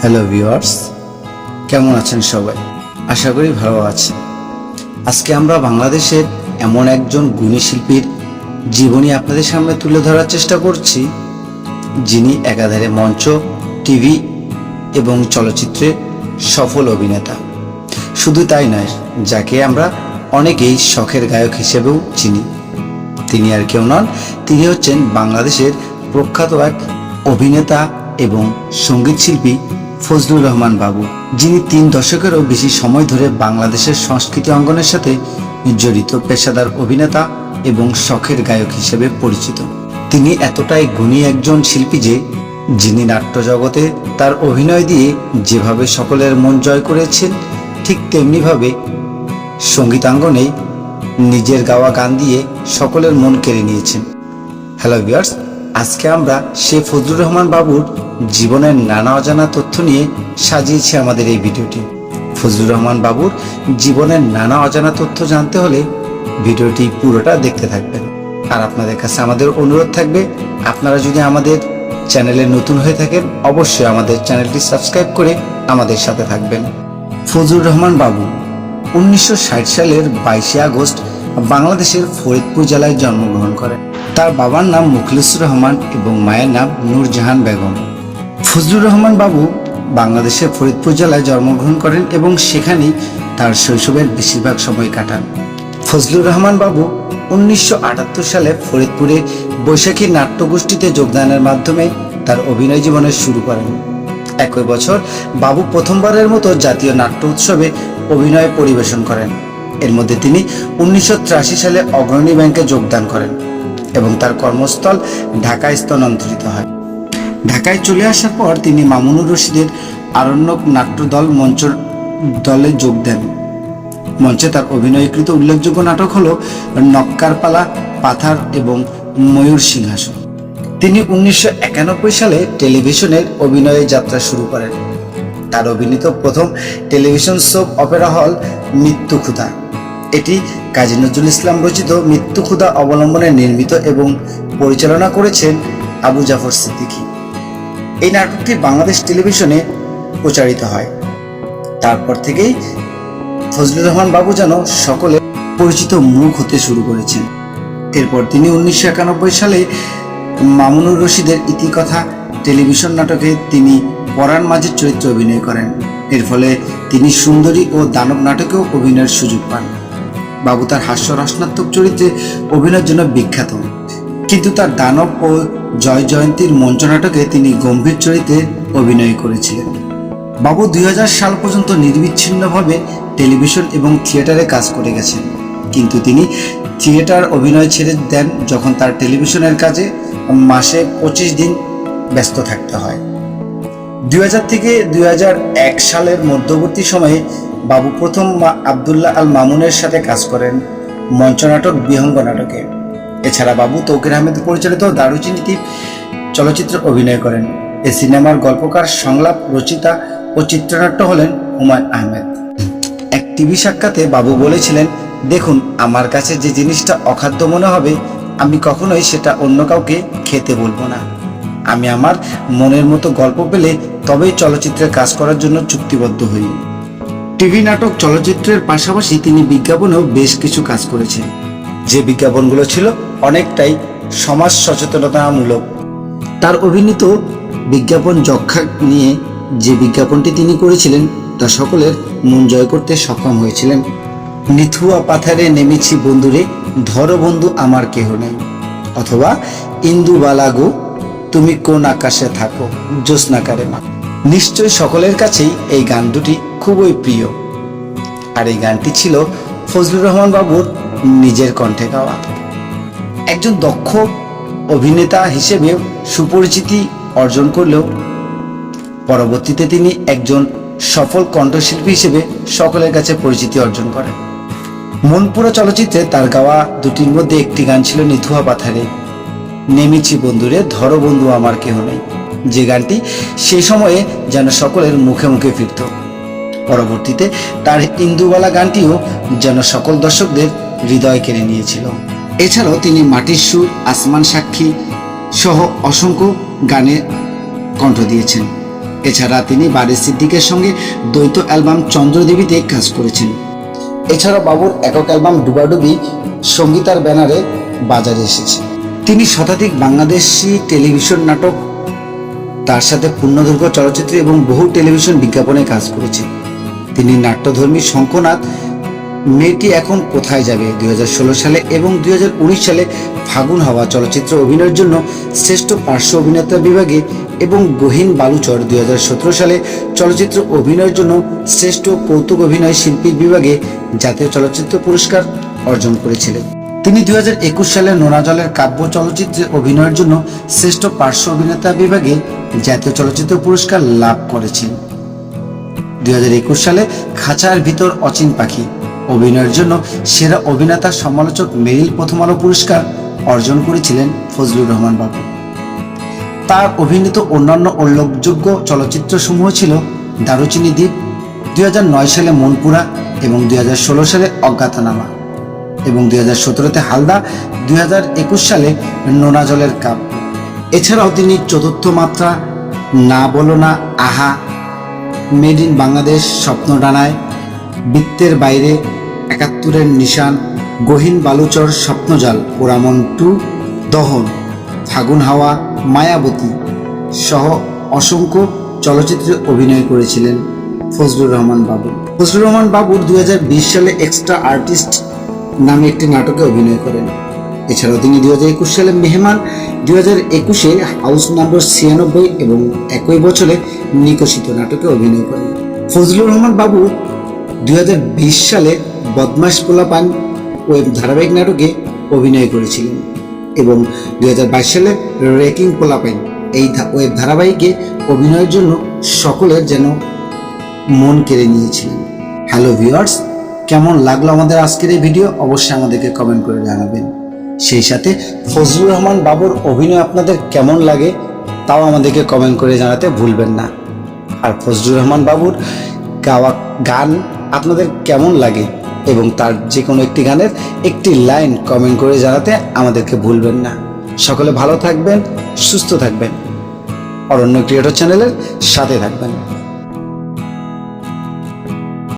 Hello viewers কেমন আছেন সবাই? আশা করি ভালো আছেন। আজকে আমরা বাংলাদেশের এমন একজন গুণী শিল্পীর জীবনী আপনাদের সামনে তুলে ধরার চেষ্টা করছি, যিনি একাধারে মঞ্চ, টিভি এবং চলচ্চিত্রে সফল অভিনেতা। শুধু তাই নয়, যাকে আমরা অনেকেই শখের গায়ক হিসেবেও চিনি। তিনি আর কেউ নন, তিনি হচ্ছেন বাংলাদেশের প্রখ্যাত এক অভিনেতা এবং সংগীত শিল্পী ফজলুর রহমান বাবু, যিনি তিন দশকেরও বেশি সময় ধরে বাংলাদেশের সংস্কৃতি অঙ্গনের সাথে জড়িত পেশাদার অভিনেতা এবং শখের গায়ক হিসেবে পরিচিত। তিনি এতটাই গুণী একজন শিল্পী যে, যিনি নাট্য জগতে তার অভিনয় দিয়ে যেভাবে সকলের মন জয় করেছেন, ঠিক তেমনিভাবে সঙ্গীতাঙ্গনে নিজের গাওয়া গান দিয়ে সকলের মন কেড়ে নিয়েছেন। হ্যালো ভিউয়ার্স আজকে আমরা সে ফজলুর রহমান বাবুর জীবনের নানা অজানা তথ্য নিয়ে সাজিয়েছি আমাদের এই ভিডিওটি। ফজলুর রহমান বাবুর জীবনের নানা অজানা তথ্য জানতে হলে ভিডিওটি পুরোটা দেখতে থাকবেন। আর আপনাদের কাছে আমাদের অনুরোধ থাকবে, আপনারা যদি আমাদের চ্যানেলে নতুন হয়ে থাকেন, অবশ্যই আমাদের চ্যানেলটি সাবস্ক্রাইব করে আমাদের সাথে থাকবেন। ফজলুর রহমান বাবু উনিশশো ষাট সালের বাইশে আগস্ট বাংলাদেশের ফরিদপুর জেলায় জন্মগ্রহণ করেন। তার বাবার নাম মুখলিসুর রহমান এবং মায়ের নাম নূরজাহান বেগম। ফজলুর রহমান বাবু বাংলাদেশের ফরিদপুর জেলায় জন্মগ্রহণ করেন এবং সেখানেই তার শৈশবের বেশিরভাগ সময় কাটান। ফজলুর রহমান বাবু উনিশশো আটাত্তর সালে ফরিদপুরে বৈশাখী নাট্যগোষ্ঠীতে যোগদানের মাধ্যমে তার অভিনয় জীবনের শুরু করেন। একই বছর বাবু প্রথমবারের মতো জাতীয় নাট্য উৎসবে অভিনয় পরিবেশন করেন। এর মধ্যে তিনি উনিশশো তিরাশি সালে অগ্রণী ব্যাংকে যোগদান করেন। এবং তার কর্মস্থল ঢাকায় স্থানান্তরিত হয়। ঢাকায় চলে আসার পর তিনি মামুনুর রশিদের আরণ্যক নাট্যদল মঞ্চ দলে যোগ দেন। মঞ্চে তার অভিনয়কৃত উল্লেখযোগ্য নাটক হল নক্কারপালা, পাথার এবং ময়ূর সিংহাসন। তিনি উনিশশো একানব্বই সালে টেলিভিশনের অভিনয়ে যাত্রা শুরু করেন। তার অভিনীত প্রথম টেলিভিশন সোপ অপেরা হল মৃত্যু এটি কাজী নজরুল ইসলাম রচিত মৃত্যু ক্ষুধা অবলম্বনে নির্মিত এবং পরিচালনা করেছেন আবু জাফর সিদ্দিকী। এই নাটকটি বাংলাদেশ টেলিভিশনে প্রচারিত হয়। তারপর থেকেই ফজলুর রহমান বাবু যেন সকলে পরিচিত মুখ হতে শুরু করেছেন। এরপর তিনি উনিশশো একানব্বই সালে মামুনুর রশিদের ইতিকথা টেলিভিশন নাটকে তিনি পরাণ মাঝের চরিত্রে অভিনয় করেন। এর ফলে তিনি সুন্দরী ও দানব নাটকেও অভিনয়ের সুযোগ পান। বাবু তার হাস্য রসনাত্মক চরিত্রে অভিনয়ের জন্য বিখ্যাত। কিন্তু তার দানব ও জয় জয়ন্তীর মঞ্চ নাটকে তিনি গম্ভীর চরিত্রে অভিনয় করেছিলেন। বাবু দুই সাল পর্যন্ত নির্বিচ্ছিন্নভাবে টেলিভিশন এবং থিয়েটারে কাজ করে গেছেন। কিন্তু তিনি থিয়েটার অভিনয় ছেড়ে দেন যখন তার টেলিভিশনের কাজে মাসে পঁচিশ দিন ব্যস্ত থাকতে হয়। দুই হাজার থেকে দুই হাজার এক সালের মধ্যবর্তী সময়ে বাবু প্রথম আবদুল্লাহ আল মামুনের সাথে কাজ করেন মঞ্চনাটক বিহঙ্গ নাটকে। এছাড়া বাবু তৌকির আহমেদ পরিচালিত দারুচিনীতি চলচ্চিত্রে অভিনয় করেন। এ সিনেমার গল্পকার সংলাপ রচিতা ও চিত্রনাট্য হলেন হুমায়ুন আহমেদ। এক টিভি সাক্ষাতে বাবু বলেছিলেন, দেখুন, আমার কাছে যে জিনিসটা অখাদ্য মনে হবে, আমি কখনোই সেটা অন্য কাউকে খেতে বলব না। আমি আমার মনের মতো গল্প পেলে তবেই চলচ্চিত্রে কাজ করার জন্য চুক্তিবদ্ধ হই। টিভি নাটক চলচ্চিত্রের পাশাপাশি তিনি বিজ্ঞাপনেও বেশ কিছু কাজ করেছেন। যে বিজ্ঞাপনগুলো ছিল অনেকটাই সমাজ সচেতনতামূলক। তার অভিনীত বিজ্ঞাপন যক্ষা নিয়ে যে বিজ্ঞাপনটি তিনি করেছিলেন, তা সকলের মন জয় করতে সক্ষম হয়েছিলেন। নিথুয়া পাথারে নেমেছি বন্ধুরে, ধরো বন্ধু আমার কেহ নেই। অথবা, ইন্দু বালাগো, তুমি কোন আকাশে থাকো, জ্যোৎস্নাকারে মা। নিশ্চয় সকলের কাছেই এই গান দুটি খুবই প্রিয়। আর এই গানটি ছিল ফজলুর রহমান বাবুর নিজের কণ্ঠে গাওয়া। একজন দক্ষ অভিনেতা হিসেবে সুপরিচিতি অর্জন করলেও পরবর্তীতে তিনি একজন সফল কণ্ঠশিল্পী হিসেবে সকলের কাছে পরিচিতি অর্জন করেন। মনপুরা চলচ্চিত্রে তার গাওয়া দুটির মধ্যে একটি গান ছিল নিথুয়া পাথারে, নেমেছি বন্ধুরে, ধরো বন্ধু আমার কেহ নেই। যে গানটি সেই সময়ে যেন সকলের মুখে মুখে ফিরত। পরবর্তীতে তার ইন্দুবালা গানটিও যেন সকল দর্শকদের হৃদয় কেড়ে নিয়েছিল। এছাড়াও তিনি মাটির সুর, আসমান সাক্ষী সহ অসংখ্য গানে কণ্ঠ দিয়েছেন। এছাড়া তিনি বারি সিদ্দিকের সঙ্গে দ্বৈত অ্যালবাম চন্দ্রদেবীতে কাজ করেছেন। এছাড়া বাবুর একক অ্যালবাম ডুবাডুবি সঙ্গীতার ব্যানারে বাজারে এসেছে। তিনি শতাধিক বাংলাদেশি টেলিভিশন নাটক, তার সাথে পূর্ণদৈর্ঘ্য চলচ্চিত্র এবং বহু টেলিভিশন বিজ্ঞাপনে কাজ করেছে তিনি নাট্যধর্মী শঙ্কনাথ মেয়েটি এখন কোথায় যাবে? দুই হাজার ষোলো সালে এবং দুই সালে ফাগুন হাওয়া চলচ্চিত্র অভিনয়ের জন্য শ্রেষ্ঠ পার্শ্ব অভিনেতা বিভাগে এবং গহীন বালুচর দু হাজার সতেরো সালে চলচ্চিত্র অভিনয়ের জন্য শ্রেষ্ঠ কৌতুক অভিনয় শিল্পীর বিভাগে জাতীয় চলচ্চিত্র পুরস্কার অর্জন করেছিলেন। তিনি দুই হাজার একুশ সালে নোনা জলের কাব্য চলচ্চিত্রে অভিনয়ের জন্য শ্রেষ্ঠ পার্শ্ব অভিনেতা বিভাগে জাতীয় চলচ্চিত্র পুরস্কার লাভ করেছেন। দুই হাজার একুশ সালে খাঁচার ভিতর অচিন পাখি। অভিনয়ের জন্য সেরা অভিনেতা, সমালোচক মেরিল প্রথম আলো পুরস্কার অর্জন করেছিলেন ফজলুর রহমান বাবু। তার অভিনীত অন্যান্য উল্লেখযোগ্য চলচ্চিত্র সমূহ ছিল দারুচিনি দ্বীপ, দুই হাজার নয় সালে মনপুরা এবং দুই হাজার ষোলো সালে অজ্ঞাতনামা এবং দুই হাজার সতেরোতে হালদা, দুই হাজার একুশ সালে নোনা জলের কাপ। এছাড়াও তিনি চতুর্থ মাত্রা, না বলো না, আহা মেড ইন বাংলাদেশ স্বপ্ন ডানায় বৃত্তের বাইরে একাত্তরের নিশান, গহীন বালুচর স্বপ্নজাল পোড়ামন টু, দহন, ফাগুন হাওয়া, মায়াবতী সহ অসংখ্য চলচ্চিত্রে অভিনয় করেছিলেন ফজলুর রহমান বাবু। ফজলুর রহমান বাবুর দু সালে এক্সট্রা আর্টিস্ট নামে একটি নাটকে অভিনয় করেন। এছাড়াও তিনি দুই হাজার একুশ সালে মেহমান দুই হাজার একুশে হাউস নাম্বার ছিয়ানব্বই এবং একই বছরে নিকশিত নাটকে অভিনয় করেন। ফজলুর রহমান বাবু দু হাজার বিশ সালে বদমাস পোলাপান ওয়েব ধারাবাহিক নাটকে অভিনয় করেছিলেন এবং দু হাজার বাইশ সালে রেকিং পোলাপাইন এই ওয়েব ধারাবাহিকে অভিনয়ের জন্য সকলের যেন মন কেড়ে নিয়েছিলেন। হ্যালো ভিউয়ার্স, কেমন লাগল আমাদের আজকের এই ভিডিও? অবশ্যই আমাদেরকে কমেন্ট করে জানাবেন। সেই সাথে ফজলুর রহমান বাবুর অভিনয় আপনাদের কেমন লাগে তাও আমাদেরকে কমেন্ট করে জানাতে ভুলবেন না। আর ফজলুর রহমান বাবুর গাওয়া গান আপনাদের কেমন লাগে এবং তার যে কোনো একটি গানের একটি লাইন কমেন্ট করে জানাতে আমাদেরকে ভুলবেন না। সকলে ভালো থাকবেন, সুস্থ থাকবেন। অরণ্য ক্রিয়েটর চ্যানেলের সাথে থাকবেন।